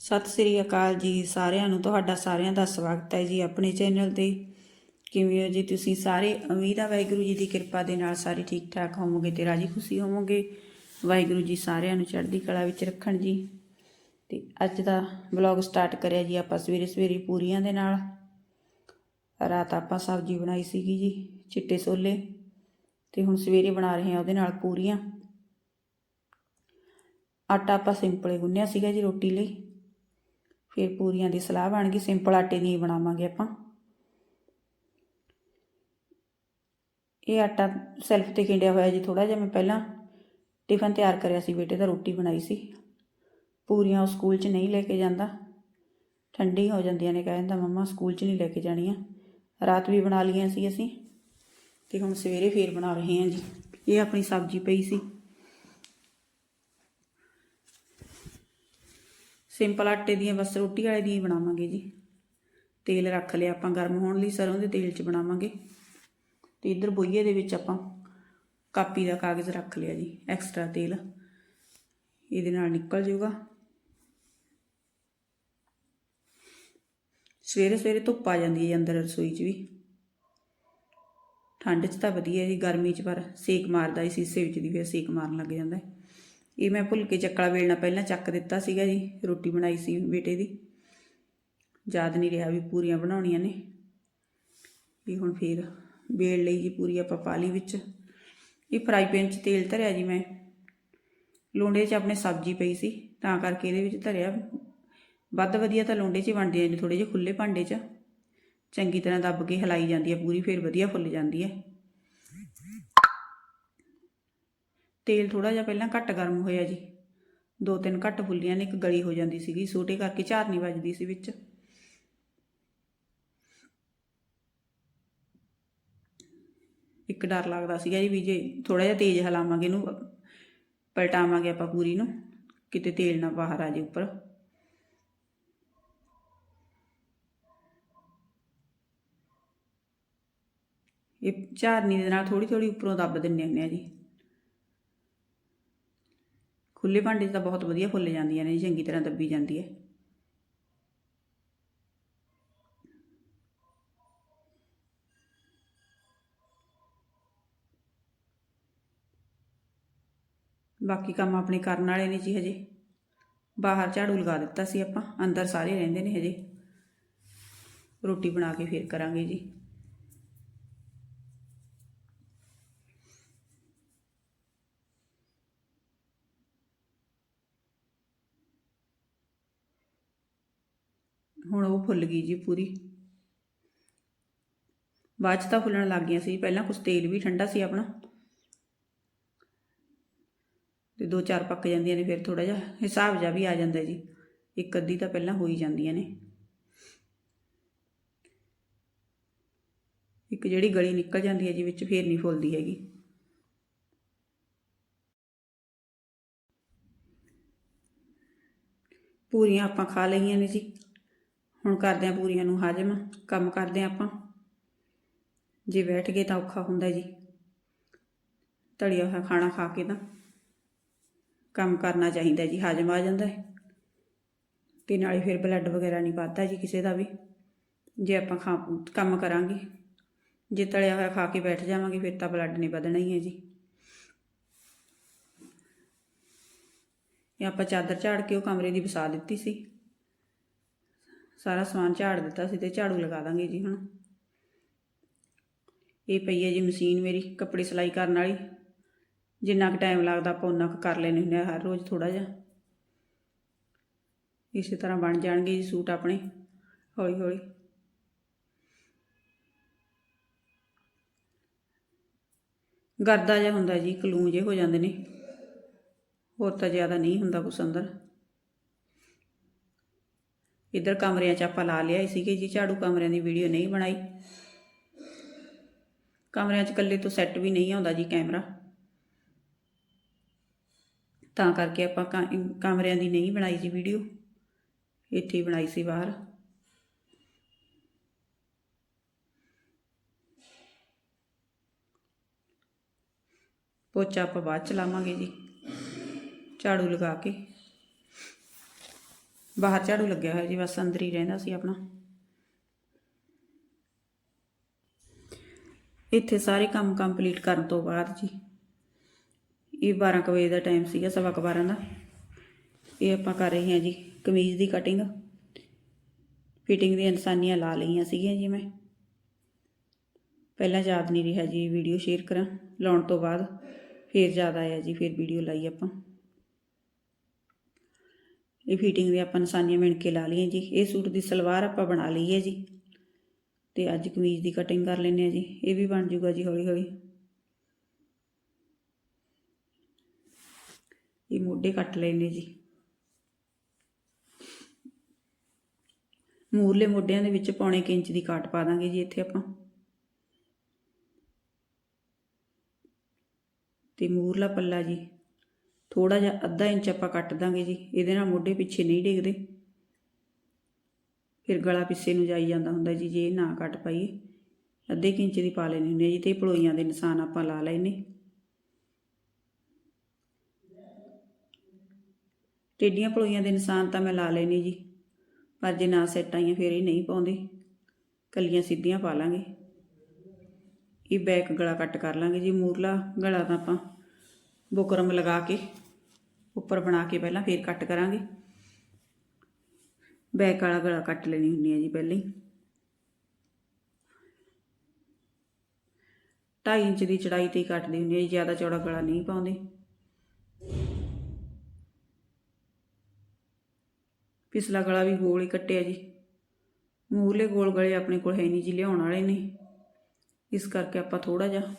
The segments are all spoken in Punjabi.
ਸਤਿ ਸ੍ਰੀ ਅਕਾਲ ਜੀ ਸਾਰਿਆਂ ਨੂੰ। ਤੁਹਾਡਾ ਸਾਰਿਆਂ ਦਾ ਸਵਾਗਤ ਹੈ ਜੀ ਆਪਣੇ ਚੈਨਲ ਤੇ। ਕਿਵੇਂ ਹੋ ਜੀ ਤੁਸੀਂ ਸਾਰੇ? ਉਮੀਦ ਆ ਵਾਹਿਗੁਰੂ ਜੀ ਦੀ ਕਿਰਪਾ ਦੇ ਨਾਲ ਸਾਰੇ ਠੀਕ ਠਾਕ ਹੋਵੋਗੇ ਤੇ ਰਾਜੀ ਖੁਸ਼ੀ ਹੋਵੋਗੇ। ਵਾਹਿਗੁਰੂ ਜੀ ਸਾਰਿਆਂ ਨੂੰ ਚੜ੍ਹਦੀ ਕਲਾ ਵਿੱਚ ਰੱਖਣ ਜੀ। ਤੇ ਅੱਜ ਦਾ ਵਲੌਗ ਸਟਾਰਟ ਕਰਿਆ ਜੀ ਆਪਾਂ ਸਵੇਰੇ ਸਵੇਰੇ ਪੂਰੀਆਂ ਦੇ ਨਾਲ। ਰਾਤ ਆਪਾਂ ਸਬਜ਼ੀ ਬਣਾਈ ਸੀਗੀ ਜੀ, ਚਿੱਟੇ ਛੋਲੇ। ਤੇ ਹੁਣ ਸਵੇਰੇ ਬਣਾ ਰਹੇ ਹਾਂ ਉਹਦੇ ਨਾਲ ਪੂਰੀਆਂ। ਆਟਾ ਆਪਾਂ ਸਿੰਪਲੇ ਗੁੰਨਿਆ ਸੀਗਾ ਜੀ ਰੋਟੀ ਲਈ। ਫਿਰ ਪੂਰੀਆਂ ਦੀ ਸਲਾਹ ਬਣ ਗਈ ਸਿੰਪਲ ਆਟੇ ਦੀ ਬਣਾਵਾਂਗੇ ਆਪਾਂ। ਇਹ ਆਟਾ ਸੈਲਫ ਤੇ ਖਿੰਡਿਆ ਹੋਇਆ ਜੀ ਥੋੜਾ ਜਿਹਾ, ਮੈਂ ਪਹਿਲਾਂ ਟਿਫਨ ਤਿਆਰ ਕਰਿਆ ਸੀ ਬੇਟੇ ਦਾ, ਰੋਟੀ ਬਣਾਈ ਸੀ। ਪੂਰੀਆਂ ਉਹ ਸਕੂਲ 'ਚ ਨਹੀਂ ਲੈ ਕੇ ਜਾਂਦਾ। ਠੰਡੀ ਹੋ ਜਾਂਦੀਆਂ ਨੇ ਕਹਿੰਦਾ ਮੰਮਾ ਸਕੂਲ 'ਚ ਨਹੀਂ ਲੈ ਕੇ ਜਾਣੀਆਂ। ਰਾਤ ਵੀ ਬਣਾ ਲਈਆਂ ਸੀ ਅਸੀਂ, ਤੇ ਹੁਣ ਸਵੇਰੇ ਫੇਰ ਬਣਾ ਰਹੇ ਹਾਂ ਜੀ। ਇਹ ਆਪਣੀ ਸਬਜ਼ੀ ਪਈ ਸੀ। ਸਿੰਪਲ ਆਟੇ ਦੀਆਂ ਬਸ ਰੋਟੀ ਵਾਲੇ ਦੀਆਂ ਹੀ ਬਣਾਵਾਂਗੇ ਜੀ। ਤੇਲ ਰੱਖ ਲਿਆ ਆਪਾਂ ਗਰਮ ਹੋਣ ਲਈ, ਸਰੋਂ ਦੇ ਤੇਲ 'ਚ ਬਣਾਵਾਂਗੇ। ਤੇ ਇੱਧਰ ਬੋਈਏ ਦੇ ਵਿੱਚ ਆਪਾਂ ਕਾਪੀ ਦਾ ਕਾਗਜ਼ ਰੱਖ ਲਿਆ ਜੀ ਐਕਸਟਰਾ ਤੇਲ। ਇਹਦੇ ਨਾਲ ਨਿਕਲ ਜਾਊਗਾ। ਸਵੇਰੇ ਸਵੇਰੇ ਧੁੱਪ ਆ ਜਾਂਦੀ ਹੈ ਅੰਦਰ ਰਸੋਈ 'ਚ ਵੀ। ਠੰਡ 'ਚ ਤਾਂ ਵਧੀਆ ਜੀ, ਗਰਮੀ 'ਚ ਪਰ ਸੇਕ ਮਾਰਦਾ ਹੀ ਸੀਸੇ ਵਿੱਚ ਦੀ ਫਿਰ ਸੇਕ ਮਾਰਨ ਲੱਗ ਜਾਂਦਾ ਹੈ। ਇਹ ਮੈਂ ਭੁੱਲ ਕੇ ਚੱਕਲਾ ਵੇਲਣਾ ਪਹਿਲਾਂ ਚੱਕ ਦਿੱਤਾ ਸੀਗਾ ਜੀ, ਰੋਟੀ ਬਣਾਈ ਸੀ ਬੇਟੇ ਦੀ। ਯਾਦ ਨਹੀਂ ਰਿਹਾ ਵੀ ਪੂਰੀਆਂ ਬਣਾਉਣੀਆਂ ਨੇ। ਇਹ ਹੁਣ ਫੇਰ ਵੇਲ ਲਈ ਜੀ ਪੂਰੀ ਆਪਾਂ ਪਾ ਲਈ ਵਿੱਚ। ਇਹ ਫਰਾਈ ਪੈਨ 'ਚ ਤੇਲ ਧਰਿਆ ਜੀ ਮੈਂ। ਲੋਂਡੇ 'ਚ ਆਪਣੇ ਸਬਜ਼ੀ ਪਈ ਸੀ, ਤਾਂ ਕਰਕੇ ਇਹਦੇ ਵਿੱਚ ਧਰਿਆ। ਵੱਧ ਵਧੀਆ ਤਾਂ ਲੋਂਡੇ 'ਚ ਹੀ ਬਣਦੇ ਨੇ ਥੋੜੇ ਜਿਹੇ ਖੁੱਲੇ ਭਾਂਡੇ 'ਚ। ਚੰਗੀ ਤਰ੍ਹਾਂ ਦੱਬ ਕੇ ਹਿਲਾਈ ਜਾਂਦੀ ਹੈ ਪੂਰੀ, ਫੇਰ ਵਧੀਆ ਫੁੱਲ ਜਾਂਦੀ ਹੈ ਤੇਲ ਥੋੜਾ ਜਿਹਾ ਪਹਿਲਾਂ ਘੱਟ ਗਰਮ ਹੋਇਆ ਜੀ। ਦੋ ਤਿੰਨ ਘੱਟ ਫੁੱਲੀਆਂ ਨੇ, ਇੱਕ ਗਲੀ ਹੋ ਜਾਂਦੀ ਸੀਗੀ। ਛੋਟੇ ਕਰਕੇ ਝਾਰਨੀ ਵੱਜਦੀ ਸੀ ਵਿੱਚ। ਇੱਕ ਡਰ ਲੱਗਦਾ ਸੀਗਾ ਜੀ ਵੀ ਜੇ ਥੋੜਾ ਜਿਹਾ ਤੇਜ਼ ਹਲਾਵਾਂਗੇ ਇਹਨੂੰ, ਪਲਟਾਵਾਂਗੇ ਆਪਾਂ ਪੂਰੀ ਨੂੰ, ਕਿਤੇ ਤੇਲ ਨਾ ਬਾਹਰ ਆ ਜੇ ਉੱਪਰ। ਇਹ ਝਾਰਨੀ ਦੇ ਨਾਲ ਥੋੜੀ ਥੋੜੀ ਉੱਪਰੋਂ ਦੱਬ ਦਿੰਨੇ ਹੁੰਦੇ ਆ ਜੀ। ਖੁੱਲੇ ਭਾਂਡੇ 'ਚ ਤਾਂ ਬਹੁਤ ਵਧੀਆ ਫੁੱਲ ਜਾਂਦੀਆਂ ਨੇ ਜੀ, ਚੰਗੀ ਤਰ੍ਹਾਂ ਦੱਬੀ ਜਾਂਦੀ ਹੈ। ਬਾਕੀ ਕੰਮ ਆਪਣੇ ਕਰਨ ਵਾਲੇ ਨੇ ਜੀ ਹਜੇ। ਬਾਹਰ ਝਾੜੂ ਲਗਾ ਦਿੱਤਾ ਸੀ ਆਪਾਂ, ਅੰਦਰ ਸਾਰੇ ਰਹਿੰਦੇ ਨੇ ਹਜੇ। ਰੋਟੀ ਬਣਾ ਕੇ ਫੇਰ ਕਰਾਂਗੇ ਜੀ। ਹੁਣ ਉਹ ਫੁੱਲ ਗਈ ਜੀ ਪੂਰੀ। ਬਾਅਦ 'ਚ ਤਾਂ ਫੁੱਲਣ ਲੱਗ ਗਈਆਂ ਸੀ, ਪਹਿਲਾਂ ਕੁਝ ਤੇਲ ਵੀ ਠੰਡਾ ਸੀ ਆਪਣਾ। ਤੇ ਦੋ ਚਾਰ ਪੱਕ ਜਾਂਦੀਆਂ ਨੇ, ਫਿਰ ਥੋੜਾ ਜਿਹਾ ਹਿਸਾਬ ਜਿਹਾ ਵੀ ਆ ਜਾਂਦਾ ਜੀ। ਇੱਕ ਅੱਧੀ ਤਾਂ ਪਹਿਲਾਂ ਹੋ ਹੀ ਜਾਂਦੀਆਂ ਨੇ। ਇੱਕ ਜਿਹੜੀ ਗਲੀ ਨਿਕਲ ਜਾਂਦੀ ਹੈ ਜੀ, ਵਿੱਚ ਫੇਰ ਨਹੀਂ ਫੁੱਲਦੀ ਹੈਗੀ। ਪੂਰੀਆਂ ਆਪਾਂ ਖਾ ਲਈਆਂ ਨੇ ਜੀ। ਹੁਣ ਕਰਦੇ ਆ ਪੂਰੀਆਂ ਨੂੰ ਹਾਜਮ, ਕੰਮ ਕਰਦੇ ਆ ਆਪਾਂ। ਜੇ ਬੈਠ ਗਏ ਤਾਂ ਔਖਾ ਹੁੰਦਾ ਜੀ। ਤੜਿਆ ਹੋਇਆ ਖਾਣਾ ਖਾ ਕੇ ਤਾਂ ਕੰਮ ਕਰਨਾ ਚਾਹੀਦਾ ਜੀ, ਹਾਜਮ ਆ ਜਾਂਦਾ ਹੈ। ਤੇ ਨਾਲੇ ਫਿਰ ਬਲੱਡ ਵਗੈਰਾ ਨਹੀਂ ਵੱਧਦਾ ਜੀ ਕਿਸੇ ਦਾ ਵੀ। ਜੇ ਆਪਾਂ ਖਾ, ਕੰਮ ਕਰਾਂਗੇ, ਜੇ ਤਲਿਆ ਹੋਇਆ ਖਾ ਕੇ ਬੈਠ ਜਾਵਾਂਗੇ ਫਿਰ ਤਾਂ ਬਲੱਡ ਨਹੀਂ ਵਧਣਾ ਹੀ ਹੈ ਜੀ। ਇਹ ਆਪਾਂ ਚਾਦਰ ਝਾੜ ਕੇ ਉਹ ਕਮਰੇ ਦੀ ਵਸਾ ਦਿੱਤੀ ਸੀ। ਸਾਰਾ ਸਮਾਨ ਝਾੜ ਦਿੱਤਾ ਸੀ ਤੇ ਝਾੜੂ ਲਗਾ ਦਾਂਗੇ ਜੀ ਹੁਣ। ਇਹ ਪਈ ਹੈ ਜੀ ਮਸ਼ੀਨ ਮੇਰੀ ਕੱਪੜੇ ਸਿਲਾਈ ਕਰਨ ਵਾਲੀ। ਜਿੰਨਾ ਕੁ ਟਾਈਮ ਲੱਗਦਾ ਆਪਾਂ ਉਨਾ ਕੁ ਕਰ ਲੈਣੇ ਹੁੰਦੇ ਆ ਹਰ ਰੋਜ਼ ਥੋੜਾ ਜਿਹਾ। ਇਸੇ ਤਰ੍ਹਾਂ ਬਣ ਜਾਣਗੇ ਜੀ ਸੂਟ ਆਪਣੇ, ਹੌਲੀ ਹੌਲੀ। ਗਰਦਾ ਜਿਹਾ ਹੁੰਦਾ ਜੀ ਕਲੂੰ ਜੇ ਹੋ ਜਾਂਦੇ ਨੇ। ਹੋਰ ਤਾਂ ਜ਼ਿਆਦਾ ਨਹੀਂ ਹੁੰਦਾ ਕੁਛ ਅੰਦਰ। ਇੱਧਰ ਕਮਰਿਆਂ 'ਚ ਆਪਾਂ ਲਾ ਲਿਆ ਸੀਗੇ ਜੀ, ਝਾੜੂ ਕਮਰਿਆਂ ਦੀ ਵੀਡੀਓ ਨਹੀਂ ਬਣਾਈ। ਕਮਰਿਆਂ 'ਚ ਇਕੱਲੇ ਤੋਂ ਸੈੱਟ ਵੀ ਨਹੀਂ ਆਉਂਦਾ ਜੀ ਕੈਮਰਾ ਤਾਂ ਕਰਕੇ ਆਪਾਂ ਕਮਰਿਆਂ ਦੀ ਨਹੀਂ ਬਣਾਈ ਜੀ ਵੀਡੀਓ ਇੱਥੇ ਹੀ ਬਣਾਈ ਸੀ ਬਾਹਰ। ਪੋਚਾ ਆਪਾਂ ਬਾਅਦ ਚ ਲਾਵਾਂਗੇ ਜੀ। ਝਾੜੂ ਲਗਾ ਕੇ। ਬਾਹਰ ਝਾੜੂ ਲੱਗਿਆ ਹੋਇਆ ਜੀ, ਬਸ ਅੰਦਰ ਹੀ ਰਹਿੰਦਾ ਸੀ ਆਪਣਾ। ਇੱਥੇ ਸਾਰੇ ਕੰਮ ਕੰਪਲੀਟ ਕਰਨ ਤੋਂ ਬਾਅਦ ਜੀ, ਇਹ 12 ਕੁ ਵਜੇ ਦਾ ਟਾਈਮ ਸੀਗਾ, ਸਵਾ ਕੁ 12 ਦਾ। ਇਹ ਆਪਾਂ ਕਰ ਰਹੇ ਹਾਂ ਜੀ, ਕਮੀਜ਼ ਦੀ ਕਟਿੰਗ ਫਿਟਿੰਗ ਦੀਆਂ ਇਨਸਾਨੀਆਂ ਲਾ ਲਈਆਂ ਸੀਗੀਆਂ ਜੀ ਮੈਂ। ਪਹਿਲਾਂ ਯਾਦ ਨਹੀਂ ਰਿਹਾ ਜੀ ਵੀਡੀਓ ਸ਼ੇਅਰ ਕਰਾਂ। ਲਾਉਣ ਤੋਂ ਬਾਅਦ ਫਿਰ ਯਾਦ ਆਇਆ ਜੀ, ਫਿਰ ਵੀਡੀਓ ਲਾਈ ਆਪਾਂ। ਇਹ ਫਿਟਿੰਗ ਦੇ ਆਪਾਂ ਨਿਸ਼ਾਨੀਆਂ ਮਿਣ ਕੇ ਲਾ ਲਈਆਂ ਜੀ। ਇਹ ਸੂਟ ਦੀ ਸਲਵਾਰ ਆਪਾਂ ਬਣਾ ਲਈ ਹੈ ਜੀ। ਤੇ ਅੱਜ ਕਮੀਜ਼ ਦੀ ਕਟਿੰਗ ਕਰ ਲੈਂਦੇ ਆ ਜੀ। ਇਹ ਵੀ ਬਣ ਜੂਗਾ ਜੀ ਹੌਲੀ ਹੌਲੀ ਇਹ ਮੋਢੇ ਕੱਟ ਲੈਣੇ ਜੀ। ਮੂਰਲੇ ਮੋਢਿਆਂ ਦੇ ਵਿੱਚ ਪੌਣੇ ਕੁ ਇੰਚ ਦੀ ਕਾਟ ਪਾ ਦਾਂਗੇ ਜੀ ਇੱਥੇ ਆਪਾਂ। ਤੇ ਮੂਰਲਾ ਪੱਲਾ ਜੀ। ਥੋੜਾ ਜਿਹਾ ਅੱਧਾ ਇੰਚ ਆਪਾਂ ਕੱਟ ਦਾਂਗੇ ਜੀ, ਇਹਦੇ ਨਾਲ ਮੋਢੇ ਪਿੱਛੇ ਨਹੀਂ ਡਿੱਗਦੇ। ਫਿਰ ਗਲਾ ਪਿੱਛੇ ਨੂੰ ਜਾਈ ਜਾਂਦਾ ਹੁੰਦਾ ਜੀ, ਜੇ ਇਹ ਨਾ ਕੱਟ ਪਾਈਏ। ਅੱਧੇ ਕੁ ਇੰਚ ਦੀ ਪਾ ਲੈਣੀ ਹੁੰਦੀ ਹੈ ਜੀ, ਤੇ ਪਲੋਈਆਂ ਦੇ ਨਿਸ਼ਾਨ ਆਪਾਂ ਲਾ ਲੈਨੇ ਟੇਡੀਆਂ ਪਲੋਈਆਂ ਦੇ ਨਿਸ਼ਾਨ ਤਾਂ ਮੈਂ ਲਾ ਲੈਨੇ ਜੀ, ਪਰ ਜੇ ਨਾ ਸੈੱਟ ਆਈਆਂ ਫਿਰ ਇਹ ਨਹੀਂ ਪਾਉਂਦੇ। ਕੱਲੀਆਂ ਸਿੱਧੀਆਂ ਪਾ ਲਾਂਗੇ। ਇਹ ਬੈਕ ਗਲਾ ਕੱਟ ਕਰ ਲਾਂਗੇ ਜੀ, ਮੂਰਲਾ ਗਲਾ ਤਾਂ ਆਪਾਂ ਬੁਕਰਮ ਲਗਾ ਕੇ। ਉੱਪਰ ਬਣਾ ਕੇ ਪਹਿਲਾਂ ਫੇਰ ਕੱਟ ਕਰਾਂਗੇ। ਬੈਕ ਵਾਲਾ ਗਲਾ ਕੱਟ ਲੈਣੀ ਹੁੰਦੀ ਹੈ ਜੀ ਪਹਿਲਾਂ ਹੀ। 2.5 ਇੰਚ ਦੀ ਚੜਾਈ ਤੇ ਹੀ ਕੱਟਦੀ ਹੁੰਦੀ ਹੈ ਜੀ, ਜ਼ਿਆਦਾ ਚੌੜਾ ਗਲਾ ਨਹੀਂ ਪਾਉਂਦੇ। ਪਿਛਲਾ ਗਲਾ ਵੀ ਗੋਲ ਹੀ ਕੱਟਿਆ ਜੀ। ਮੂਹਰਲੇ ਗੋਲ ਗਲੇ ਆਪਣੇ ਕੋਲ ਹੈ ਨਹੀਂ ਜੀ, ਲਿਆਉਣ ਵਾਲੇ ਨੇ। ਇਸ ਕਰਕੇ ਆਪਾਂ ਥੋੜਾ ਜਿਹਾ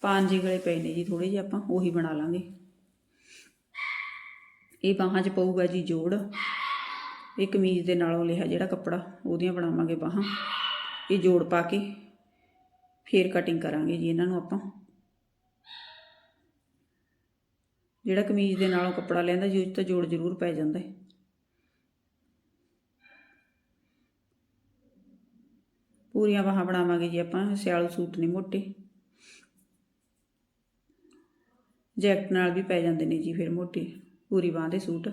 ਪੰਜ ਜਿਹੇ ਗਲੇ ਪਏ ਨੇ ਜੀ ਥੋੜੇ ਜਿਹੇ ਆਪਾਂ, ਉਹੀ ਬਣਾ ਲਾਂਗੇ। ਇਹ ਬਾਹਾਂ 'ਚ ਪਊਗਾ ਜੀ ਜੋੜ। ਇਹ ਕਮੀਜ਼ ਦੇ ਨਾਲੋਂ ਲਿਆ ਜਿਹੜਾ ਕੱਪੜਾ, ਉਹਦੀਆਂ ਬਣਾਵਾਂਗੇ ਬਾਹਾਂ। ਇਹ ਜੋੜ ਪਾ ਕੇ ਫੇਰ ਕਟਿੰਗ ਕਰਾਂਗੇ ਜੀ ਇਹਨਾਂ ਨੂੰ ਆਪਾਂ। ਜਿਹੜਾ ਕਮੀਜ਼ ਦੇ ਨਾਲੋਂ ਕੱਪੜਾ ਲੈਂਦਾ ਜੀ, ਉਹ 'ਚ ਤਾਂ ਜੋੜ ਜ਼ਰੂਰ ਪੈ ਜਾਂਦਾ ਹੈ। ਪੂਰੀਆਂ ਬਾਹਾਂ ਬਣਾਵਾਂਗੇ ਜੀ ਆਪਾਂ, ਸਿਆਲ ਸੂਟ ਨੇ ਮੋਟੇ। ਜੈਕਟ ਨਾਲ ਵੀ ਪੈ ਜਾਂਦੇ ਨੇ ਜੀ ਫਿਰ ਮੋਟੇ। ਪੂਰੀ ਬਾਹ ਦੇ ਸੂਟ।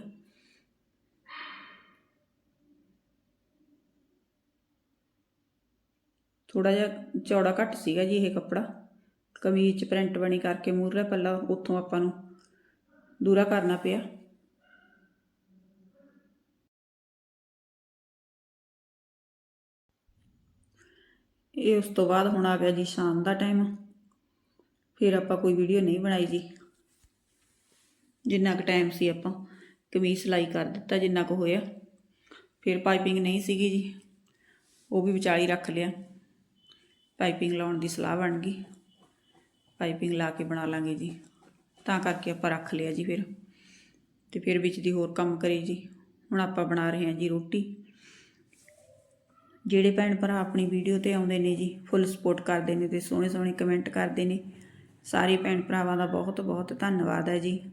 ਥੋੜਾ ਜਿਹਾ ਚੌੜਾ ਘੱਟ ਸੀਗਾ ਜੀ ਇਹ ਕੱਪੜਾ। ਕਮੀਜ਼ 'ਚ ਪ੍ਰਿੰਟ ਬਣੀ ਕਰਕੇ ਮੂਹਰੇ ਪੱਲਾ ਉੱਥੋਂ ਆਪਾਂ ਨੂੰ ਦੂਰਾ ਕਰਨਾ ਪਿਆ। ਇਹ ਉਸ ਤੋਂ ਬਾਅਦ ਹੁਣ ਆ ਗਿਆ ਜੀ ਸ਼ਾਮ ਦਾ ਟਾਈਮ ਫਿਰ ਆਪਾਂ ਕੋਈ ਵੀਡੀਓ ਨਹੀਂ ਬਣਾਈ ਜੀ। ਜਿੰਨਾ ਕੁ ਟਾਈਮ ਸੀ ਆਪਾਂ, ਕਮੀਜ਼ ਸਿਲਾਈ ਕਰ ਦਿੱਤਾ ਜਿੰਨਾ ਕੁ ਹੋਇਆ। ਫਿਰ ਪਾਈਪਿੰਗ ਨਹੀਂ ਸੀਗੀ ਜੀ, ਉਹ ਵੀ ਵਿਚਾਲੀ ਰੱਖ ਲਿਆ। ਪਾਈਪਿੰਗ ਲਾਉਣ ਦੀ ਸਲਾਹ ਬਣ ਗਈ। ਪਾਈਪਿੰਗ ਲਾ ਕੇ ਬਣਾ ਲਾਂਗੇ ਜੀ। ਤਾਂ ਕਰਕੇ ਆਪਾਂ ਰੱਖ ਲਿਆ ਜੀ ਫਿਰ। ਤੇ ਫਿਰ ਵਿੱਚ ਦੀ ਹੋਰ ਕੰਮ ਕਰੀ ਜੀ। ਹੁਣ ਆਪਾਂ ਬਣਾ ਰਹੇ ਹਾਂ ਜੀ ਰੋਟੀ। ਜਿਹੜੇ ਭੈਣ ਭਰਾ ਆਪਣੀ ਵੀਡੀਓ ਤੇ ਆਉਂਦੇ ਨੇ ਜੀ ਫੁੱਲ ਸਪੋਰਟ ਕਰਦੇ ਨੇ ਤੇ ਸੋਹਣੇ ਸੋਹਣੇ ਕਮੈਂਟ ਕਰਦੇ ਨੇ, ਸਾਰੇ ਭੈਣ ਭਰਾਵਾਂ ਦਾ ਬਹੁਤ ਬਹੁਤ ਧੰਨਵਾਦ ਹੈ ਜੀ।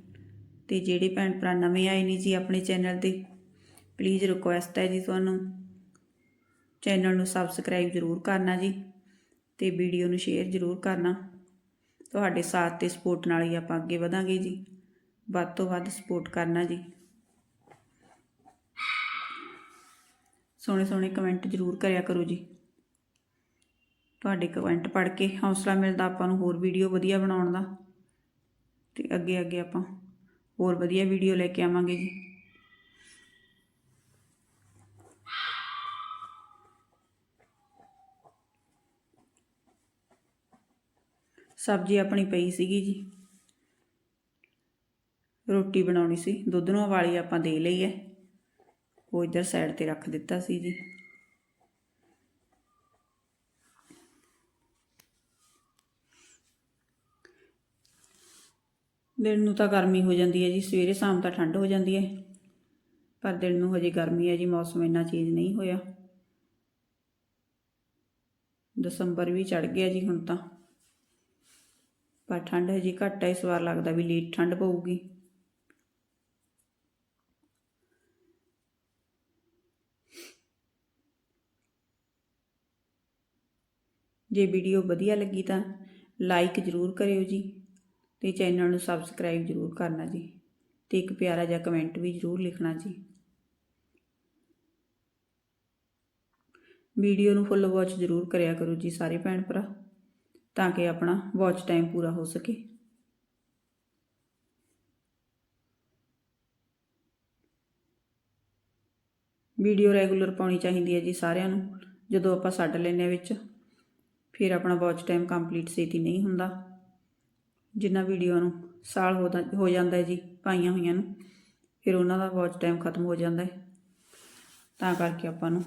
ਤੇ ਜਿਹੜੇ ਭੈਣ ਭਰਾ ਨਵੇਂ ਆਏ ਨੇ ਜੀ ਆਪਣੇ ਚੈਨਲ ਤੇ ਪਲੀਜ਼ ਰਿਕੁਐਸਟ ਹੈ ਜੀ ਤੁਹਾਨੂੰ। ਚੈਨਲ ਨੂੰ ਸਬਸਕ੍ਰਾਈਬ ਜ਼ਰੂਰ ਕਰਨਾ ਜੀ ਤੇ ਵੀਡੀਓ ਨੂੰ ਸ਼ੇਅਰ ਜ਼ਰੂਰ ਕਰਨਾ। ਤੁਹਾਡੇ ਸਾਥ ਤੇ ਸਪੋਰਟ ਨਾਲ ਹੀ ਆਪਾਂ ਅੱਗੇ ਵਧਾਂਗੇ ਜੀ। ਵੱਧ ਤੋਂ ਵੱਧ ਸਪੋਰਟ ਕਰਨਾ ਜੀ। ਸੋਹਣੇ ਸੋਹਣੇ ਕਮੈਂਟ ਜ਼ਰੂਰ ਕਰਿਆ ਕਰੋ ਜੀ। ਤੁਹਾਡੇ ਕਮੈਂਟ ਪੜ੍ਹ ਕੇ ਹੌਸਲਾ ਮਿਲਦਾ ਆਪਾਂ ਨੂੰ ਹੋਰ ਵੀਡੀਓ ਵਧੀਆ ਬਣਾਉਣ ਦਾ। ਤੇ ਅੱਗੇ ਅੱਗੇ ਆਪਾਂ ਹੋਰ ਵਧੀਆ ਵੀਡੀਓ ਲੈ ਕੇ ਆਵਾਂਗੇ ਜੀ। ਸਬਜ਼ੀ ਆਪਣੀ ਪਈ ਸੀਗੀ ਜੀ। ਰੋਟੀ ਬਣਾਉਣੀ ਸੀ। ਦੁੱਧ ਨੂੰ ਵਾਲੀ ਆਪਾਂ ਦੇ ਲਈ ਹੈ। ਉਹ ਇੱਧਰ ਸਾਈਡ ਤੇ ਰੱਖ ਦਿੱਤਾ ਸੀ ਜੀ। ਦਿਨ ਨੂੰ ਤਾਂ ਗਰਮੀ ਹੋ ਜਾਂਦੀ ਹੈ ਜੀ, ਸਵੇਰੇ ਸ਼ਾਮ ਤਾਂ ਠੰਡ ਹੋ ਜਾਂਦੀ ਹੈ। ਪਰ ਦਿਨ ਨੂੰ ਹਜੇ ਗਰਮੀ ਹੈ ਜੀ, ਮੌਸਮ ਇੰਨਾ ਚੇਂਜ ਨਹੀਂ ਹੋਇਆ। ਦਸੰਬਰ ਵੀ ਚੜ ਗਿਆ ਜੀ ਹੁਣ ਤਾਂ। ਪਰ ਠੰਡ ਹਜੇ ਘੱਟ ਹੈ, ਇਸ ਵਾਰ ਲੱਗਦਾ ਵੀ ਲੇਟ ਠੰਡ ਪਊਗੀ। ਜੇ ਵੀਡੀਓ ਵਧੀਆ ਲੱਗੀ ਤਾਂ ਲਾਈਕ ਜ਼ਰੂਰ ਕਰਿਓ ਜੀ। ਤੇ ਚੈਨਲ ਨੂੰ ਸਬਸਕ੍ਰਾਈਬ ਜ਼ਰੂਰ ਕਰਨਾ ਜੀ ਤੇ ਇੱਕ ਪਿਆਰਾ ਜਿਹਾ ਕਮੈਂਟ ਵੀ ਜ਼ਰੂਰ ਲਿਖਣਾ ਜੀ। ਵੀਡੀਓ ਨੂੰ ਫੁੱਲ ਵਾਚ ਜ਼ਰੂਰ ਕਰਿਆ ਕਰੋ ਜੀ ਸਾਰੇ ਭੈਣ ਭਰਾ, ਤਾਂ ਕਿ ਆਪਣਾ ਵਾਚ ਟਾਈਮ ਪੂਰਾ ਹੋ ਸਕੇ। ਵੀਡੀਓ ਰੈਗੂਲਰ ਪਾਉਣੀ ਚਾਹੀਦੀ ਹੈ ਜੀ ਸਾਰਿਆਂ ਨੂੰ, ਜਦੋਂ ਆਪਾਂ ਛੱਡ ਲੈਂਦੇ ਹਾਂ ਵਿੱਚ, ਫਿਰ ਆਪਣਾ ਵਾਚ ਟਾਈਮ ਕੰਪਲੀਟ ਸੇਤੀ ਨਹੀਂ ਹੁੰਦਾ। ਜਿੰਨਾ ਵੀਡੀਓ ਨੂੰ ਸਾਲ ਹੋ ਤਾਂ- ਹੋ ਜਾਂਦਾ ਹੈ ਜੀ, ਪਾਈਆਂ ਹੋਈਆਂ ਨੂੰ, ਫਿਰ ਉਹਨਾਂ ਦਾ ਵਾਚ ਟਾਈਮ ਖਤਮ ਹੋ ਜਾਂਦਾ ਹੈ। ਤਾਂ ਕਰਕੇ ਆਪਾਂ ਨੂੰ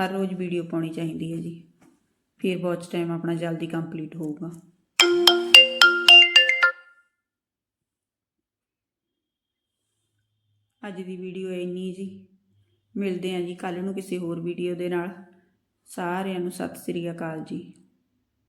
ਹਰ ਰੋਜ਼ ਵੀਡੀਓ ਪਾਉਣੀ ਚਾਹੀਦੀ ਹੈ ਜੀ। ਫਿਰ ਵਾਚ ਟਾਈਮ ਆਪਣਾ ਜਲਦੀ ਕੰਪਲੀਟ ਹੋਊਗਾ। ਅੱਜ ਦੀ ਵੀਡੀਓ ਇੰਨੀ ਜੀ। ਮਿਲਦੇ ਹਾਂ ਜੀ ਕੱਲ ਨੂੰ ਕਿਸੇ ਹੋਰ ਵੀਡੀਓ ਦੇ ਨਾਲ। ਸਾਰਿਆਂ ਨੂੰ ਸਤਿ ਸ੍ਰੀ ਅਕਾਲ ਜੀ।